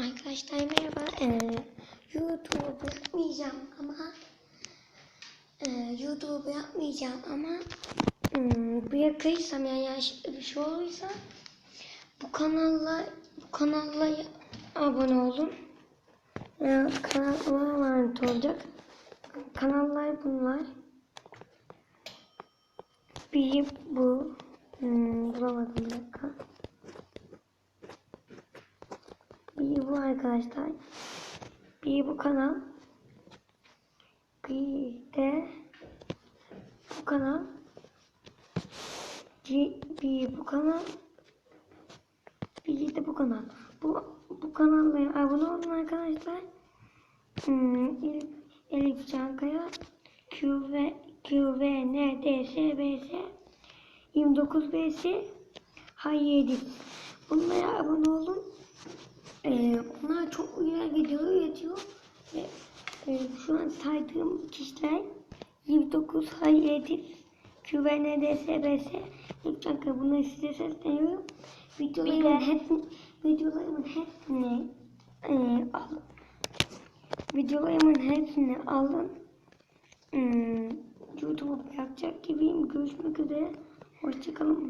Arkadaşlar merhaba. Ee, YouTube yapmayacağım ama e, YouTube yapmayacağım ama hmm, bırakırsam yani yanlışlıkla bir şey olursa bu kanalla bu kanalla abone olun. Ee, kanalıma emanet olacak. Kanallar bunlar. Bir bu. Hmm, bulamadım bir dakika. Bir bu arkadaşlar. Bir bu kanal. Bir de bu kanal. Bir, bu kanal. Bir de bu kanal. Bu, bu kanallara abone olun arkadaşlar. Hmm, Elif, Elif Cankaya Q ve Q ve N D S B S 29 B S Bunlara abone olun. Ee, bunlar çok güzel videolar üretiyor. Ve e, şu an saydığım kişiler 29 Hayır QVND SBS Lütfen ki bunları size sesleniyorum. Videolarımın hepsini, videolarımın hepsini e, alın. Videolarımın hepsini alın. Hmm, YouTube'a bırakacak gibiyim. Görüşmek üzere. Hoşçakalın. Bye.